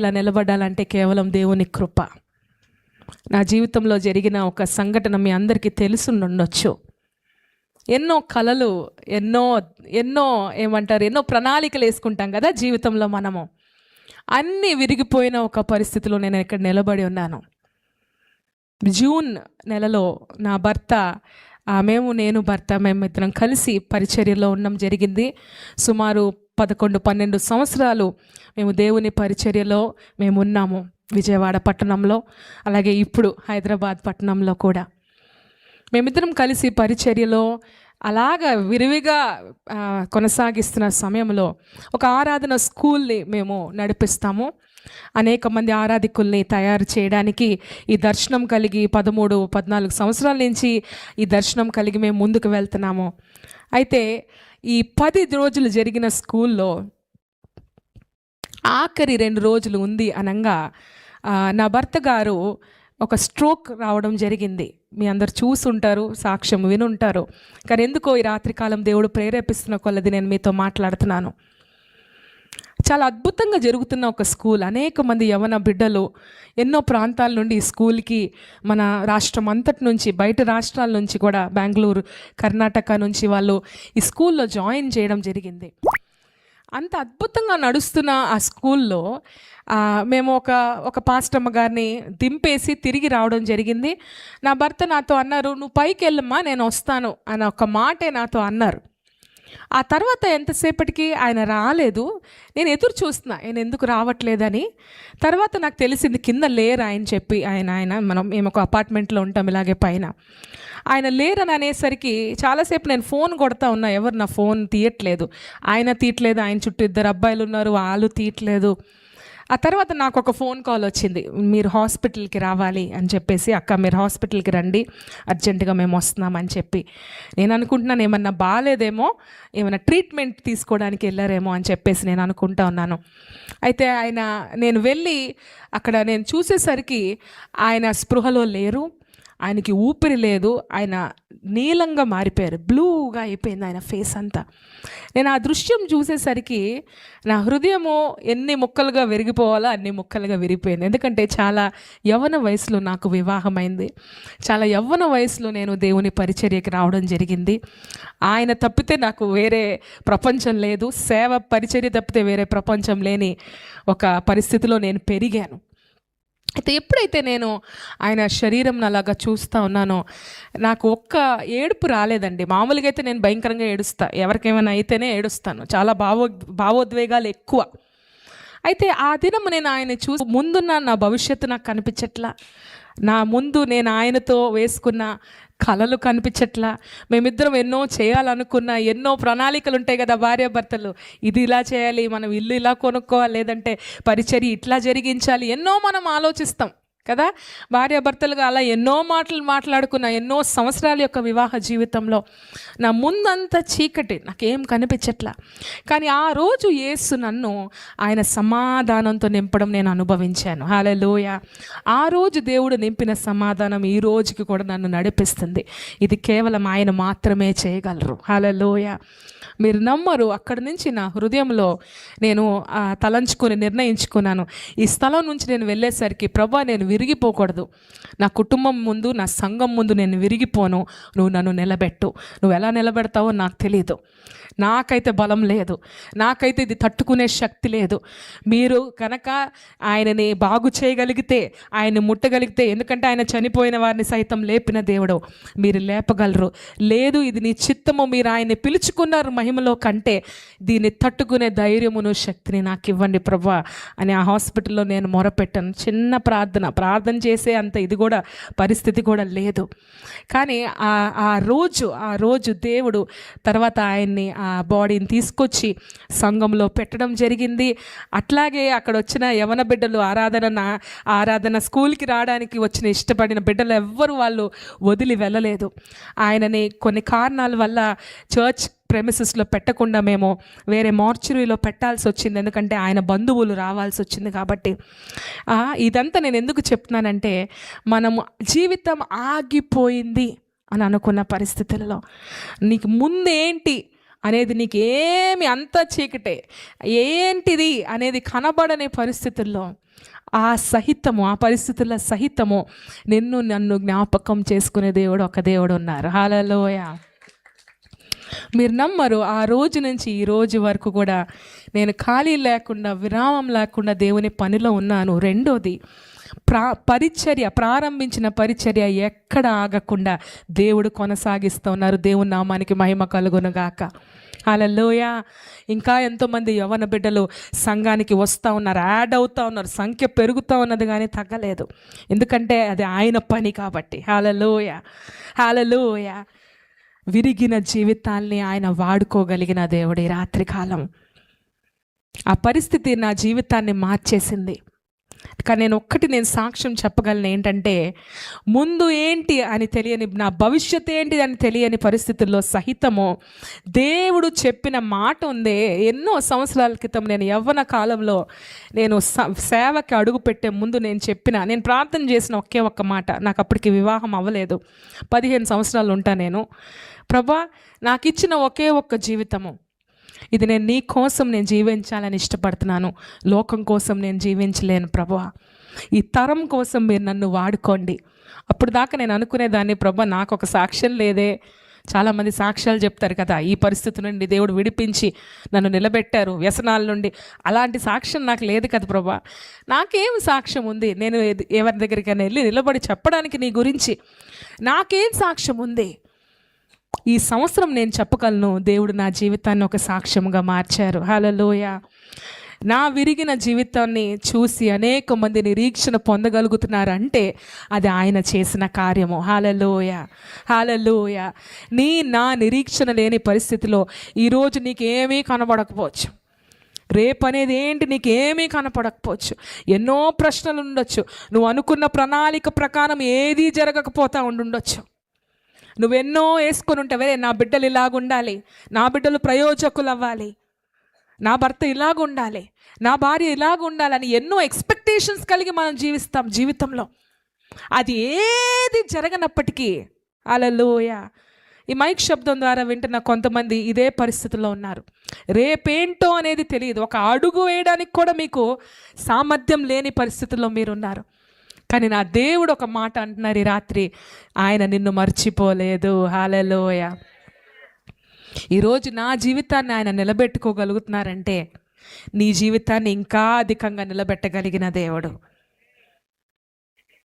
ఇలా నిలబడాలంటే కేవలం దేవుని కృప. నా జీవితంలో జరిగిన ఒక సంఘటన మీ అందరికీ తెలుసుండొచ్చు ఎన్నో కళలు ఎన్నో ఎన్నో ఏమంటారు ఎన్నో ప్రణాళికలు వేసుకుంటాం కదా జీవితంలో మనము. అన్నీ విరిగిపోయిన ఒక పరిస్థితిలో నేను ఇక్కడ నిలబడి ఉన్నాను. జూన్ నెలలో నా భర్త మేము నేను భర్త మేము ఇద్దరం కలిసి పరిచర్యలో ఉండడం జరిగింది సుమారు పదకొండు పన్నెండు సంవత్సరాలు మేము దేవుని పరిచర్యలో మేము ఉన్నాము విజయవాడ పట్టణంలో అలాగే ఇప్పుడు హైదరాబాద్ పట్టణంలో కూడా. మేమిద్దరం కలిసి పరిచర్యలో అలాగ విరివిగా కొనసాగిస్తున్న సమయంలో ఒక ఆరాధన స్కూల్ని మేము నడిపిస్తాము. అనేక మంది ఆరాధికుల్ని తయారు చేయడానికి ఈ దర్శనం కలిగి పదమూడు పద్నాలుగు సంవత్సరాల నుంచి ఈ దర్శనం కలిగి మేము ముందుకు వెళ్తున్నాము. అయితే ఈ పది రోజులు జరిగిన స్కూల్లో ఆఖరి రెండు రోజులు ఉంది అనగా నా భర్త గారు ఒక స్ట్రోక్ రావడం జరిగింది. మీ అందరు చూసుంటారు సాక్ష్యం వినుంటారు. కానీ ఎందుకో ఈ రాత్రికాలం దేవుడు ప్రేరేపిస్తున్న కొలది నేను మీతో మాట్లాడుతున్నాను. చాలా అద్భుతంగా జరుగుతున్న ఒక స్కూల్. అనేక మంది యవన బిడ్డలు ఎన్నో ప్రాంతాల నుండి ఈ స్కూల్కి మన రాష్ట్రం అంతటి నుంచి బయట రాష్ట్రాల నుంచి కూడా బెంగళూరు కర్ణాటక నుంచి వాళ్ళు ఈ స్కూల్లో జాయిన్ చేయడం జరిగింది. అంత అద్భుతంగా నడుస్తున్న ఆ స్కూల్లో మేము ఒక ఒక పాస్టమ్మ గారిని దింపేసి తిరిగి రావడం జరిగింది. నా భర్త నాతో అన్నారు నువ్వు పైకి వెళ్ళమ్మా నేను వస్తాను అని ఒక మాటే నాతో అన్నారు. ఆ తర్వాత ఎంతసేపటికి ఆయన రాలేదు నేను ఎదురు చూస్తున్నా ఆయన ఎందుకు రావట్లేదని. తర్వాత నాకు తెలిసింది కింద లేరు ఆయన చెప్పి ఆయన ఆయన మనం మేము ఒక అపార్ట్మెంట్లో ఉంటాం ఇలాగే పైన. ఆయన లేరని అనేసరికి చాలాసేపు నేను ఫోన్ కొడతా ఉన్నా ఎవరు నా ఫోన్ తీయట్లేదు. ఆయన తీయట్లేదు ఆయన చుట్టూ ఇద్దరు అబ్బాయిలు ఉన్నారు వాళ్ళు తీయట్లేదు. ఆ తర్వాత నాకు ఒక ఫోన్ కాల్ వచ్చింది. మీరు హాస్పిటల్కి రావాలి అని చెప్పేసి అక్క మీరు హాస్పిటల్కి రండి అర్జెంటుగా మేము వస్తున్నామని చెప్పి. నేను అనుకుంటున్నాను ఏమన్నా బాగాలేదేమో ఏమైనా ట్రీట్మెంట్ తీసుకోవడానికి వెళ్ళారేమో అని చెప్పేసి నేను అనుకుంటా ఉన్నాను. అయితే ఆయన నేను వెళ్ళి అక్కడ నేను చూసేసరికి ఆయన స్పృహలో లేరు. ఆయనకి ఊపిరి లేదు ఆయన నీలంగా మారిపోయారు. బ్లూగా అయిపోయింది ఆయన ఫేస్ అంతా. నేను ఆ దృశ్యం చూసేసరికి నా హృదయము ఎన్ని ముక్కలుగా విరిగిపోవాలో అన్ని ముక్కలుగా విరిగిపోయింది. ఎందుకంటే చాలా యవ్వన వయసులో నాకు వివాహమైంది. చాలా యవ్వన వయసులో నేను దేవుని పరిచర్యకి రావడం జరిగింది. ఆయన తప్పితే నాకు వేరే ప్రపంచం లేదు. సేవ పరిచర్య తప్పితే వేరే ప్రపంచం లేని ఒక పరిస్థితిలో నేను పెరిగాను. అయితే ఎప్పుడైతే నేను ఆయన శరీరం అలాగా చూస్తూ ఉన్నానో నాకు ఒక్క ఏడుపు రాలేదండి. మామూలుగా అయితే నేను భయంకరంగా ఏడుస్తా. ఎవరికేమైనా అయితేనే ఏడుస్తాను. చాలా భావో భావోద్వేగాలు ఎక్కువ. అయితే ఆ దినం నేను ఆయన చూసి ముందున్న నా భవిష్యత్తు నాకు కనిపించట్లా? నా ముందు నేను ఆయనతో వేసుకున్న కళలు కనిపించట్లా. మేమిద్దరం ఎన్నో చేయాలనుకున్న ఎన్నో ప్రణాళికలు ఉంటాయి కదా భార్యాభర్తలు ఇది ఇలా చేయాలి మనం ఇల్లు ఇలా కొనుక్కోవాలి లేదంటే పరిచర్య ఇట్లా జరిగించాలి ఎన్నో మనం ఆలోచిస్తాం. కదా? భార్యాభర్తలుగా అలా ఎన్నో మాటలు మాట్లాడుకున్న ఎన్నో సంవత్సరాల యొక్క వివాహ జీవితంలో నా ముందంతా చీకటి నాకేం కనిపించట్లా. కానీ ఆ రోజు యేసు నన్ను ఆయన సమాధానంతో నింపడం నేను అనుభవించాను. హాలలోయ ఆ రోజు దేవుడు నింపిన సమాధానం ఈ రోజుకి కూడా నన్ను నడిపిస్తుంది. ఇది కేవలం ఆయన మాత్రమే చేయగలరు. హాలలోయ మీరు నమ్మరు అక్కడి నుంచి నా హృదయంలో నేను తలంచుకొని నిర్ణయించుకున్నాను. ఈ స్థలం నుంచి నేను వెళ్ళేసరికి ప్రభా నేను విరిగిపోకూడదు. నా కుటుంబం ముందు నా సంఘం ముందు నేను విరిగిపోను. నువ్వు నన్ను నిలబెట్టు. నువ్వు ఎలా నిలబెడతావో నాకు తెలియదు నాకైతే బలం లేదు. నాకైతే ఇది తట్టుకునే శక్తి లేదు. మీరు కనుక ఆయనని బాగు చేయగలిగితే ఆయన్ని ముట్టగలిగితే ఎందుకంటే ఆయన చనిపోయిన వారిని సైతం లేపిన దేవుడు మీరు లేపగలరు. లేదు ఇది నీ చిత్తము. మీరు ఆయన్ని పిలుచుకున్నారు మహిమలో కంటే దీన్ని తట్టుకునే ధైర్యమును శక్తిని నాకు ఇవ్వండి ప్రభా అని ఆ హాస్పిటల్లో నేను మొరపెట్టాను. చిన్న ప్రార్థన ప్రార్థన చేసే అంత ఇది కూడా పరిస్థితి కూడా లేదు. కానీ ఆ ఆ రోజు ఆ రోజు దేవుడు తర్వాత ఆయన్ని ఆ బాడీని తీసుకొచ్చి సంఘంలో పెట్టడం జరిగింది. అట్లాగే అక్కడ వచ్చిన యవన బిడ్డలు ఆరాధన ఆరాధన స్కూల్కి రావడానికి వచ్చిన ఇష్టపడిన బిడ్డలు ఎవ్వరు వాళ్ళు వదిలి వెళ్ళలేదు. ఆయనని కొన్ని కారణాల వల్ల చర్చ్ ప్రెమిసెస్లో పెట్టకుండా మేము వేరే మార్చురీలో పెట్టాల్సి వచ్చింది ఎందుకంటే ఆయన బంధువులు రావాల్సి వచ్చింది కాబట్టి ఇదంతా నేను ఎందుకు చెప్తున్నానంటే మనము జీవితం ఆగిపోయింది అని అనుకున్న పరిస్థితులలో నీకు ముందేంటి అనేది నీకు ఏమి అంత చీకటే ఏంటిది అనేది కనబడని పరిస్థితుల్లో ఆ సహితము ఆ పరిస్థితుల సహితము నిన్ను నన్ను జ్ఞాపకం చేసుకునే దేవుడు ఒక దేవుడు ఉన్నారు. హాలలోయ మీరు నమ్మరు ఆ రోజు నుంచి ఈ రోజు వరకు కూడా నేను ఖాళీ లేకుండా విరామం లేకుండా దేవుని పనిలో ఉన్నాను. రెండోది ప్రా పరిచర్య ప్రారంభించిన పరిచర్య ఎక్కడ ఆగకుండా దేవుడు కొనసాగిస్తున్నారు దేవుని నామానికి మహిమ కలుగునుగాక. అలలోయ ఇంకా ఎంతోమంది యవన బిడ్డలు సంఘానికి వస్తూ ఉన్నారు యాడ్ అవుతూ ఉన్నారు సంఖ్య పెరుగుతూ ఉన్నది కానీ తగ్గలేదు. ఎందుకంటే అది ఆయన పని కాబట్టి. హాలలోయ హాలలోయ విరిగిన జీవితాల్ని ఆయన వాడుకోగలిగిన దేవుడి రాత్రికాలం. ఆ పరిస్థితి నా జీవితాన్ని మార్చేసింది. కానీ నేను ఒక్కటి నేను సాక్ష్యం చెప్పగలను ఏంటంటే ముందు ఏంటి అని తెలియని నా భవిష్యత్ ఏంటి అని తెలియని పరిస్థితుల్లో సహితము దేవుడు చెప్పిన మాట ఉందే. ఎన్నో సంవత్సరాల క్రితం నేను యవ్వన కాలంలో నేను స- సేవకి అడుగు పెట్టే ముందు నేను చెప్పిన నేను ప్రార్థన చేసిన ఒకే ఒక్క మాట. నాకు అప్పటికి వివాహం అవ్వలేదు. పదిహేను సంవత్సరాలు ఉంటా నేను. ప్రభా నాకు ఇచ్చిన ఒకే ఒక్క జీవితము. ఇది నేను నీ కోసం నేను జీవించాలని ఇష్టపడుతున్నాను. లోకం కోసం నేను జీవించలేను ప్రభా. ఈ తరం కోసం మీరు నన్ను వాడుకోండి. అప్పుడు దాకా నేను అనుకునేదాన్ని ప్రభా నాకు ఒక సాక్ష్యం లేదే. చాలామంది సాక్ష్యాలు చెప్తారు కదా ఈ పరిస్థితి నుండి దేవుడు విడిపించి నన్ను నిలబెట్టారు వ్యసనాల నుండి. అలాంటి సాక్ష్యం నాకు లేదు కదా ప్రభా. నాకేం సాక్ష్యం ఉంది? నేను ఎవరి దగ్గరికైనా వెళ్ళి నిలబడి చెప్పడానికి నీ గురించి నాకేం సాక్ష్యం ఉంది? ఈ సంవత్సరం నేను చెప్పగలను దేవుడు నా జీవితాన్ని ఒక సాక్ష్యంగా మార్చారు. హలలోయ నా విరిగిన జీవితాన్ని చూసి అనేక మంది నిరీక్షణ పొందగలుగుతున్నారంటే అది ఆయన చేసిన కార్యము. హాలలోయ హాలలోయ నీ నా నిరీక్షణ లేని పరిస్థితిలో ఈరోజు నీకేమీ కనబడకపోవచ్చు. రేపు అనేది ఏంటి నీకేమీ కనపడకపోవచ్చు. ఎన్నో ప్రశ్నలు ఉండొచ్చు. నువ్వు అనుకున్న ప్రణాళిక ప్రకారం ఏదీ జరగకపోతా ఉండుండొచ్చు. నువ్వెన్నో వేసుకొని ఉంటావే నా బిడ్డలు ఇలాగుండాలి నా బిడ్డలు ప్రయోజకులు అవ్వాలి నా భర్త ఇలాగ ఉండాలి నా భార్య ఇలాగుండాలని ఎన్నో ఎక్స్పెక్టేషన్స్ కలిగి మనం జీవిస్తాం జీవితంలో. అది ఏది జరగనప్పటికీ అలలోయ ఈ మైక్ శబ్దం ద్వారా వింటున్న కొంతమంది ఇదే పరిస్థితిలో ఉన్నారు. రేపేంటో అనేది తెలియదు. ఒక అడుగు వేయడానికి కూడా మీకు సామర్థ్యం లేని పరిస్థితుల్లో మీరున్నారు. కానీ నా దేవుడు ఒక మాట అంటున్నారు ఈ రాత్రి. ఆయన నిన్ను మర్చిపోలేదు. హాలలోయ ఈరోజు నా జీవితాన్ని ఆయన నిలబెట్టుకోగలుగుతున్నారంటే నీ జీవితాన్ని ఇంకా అధికంగా నిలబెట్టగలిగిన దేవుడు.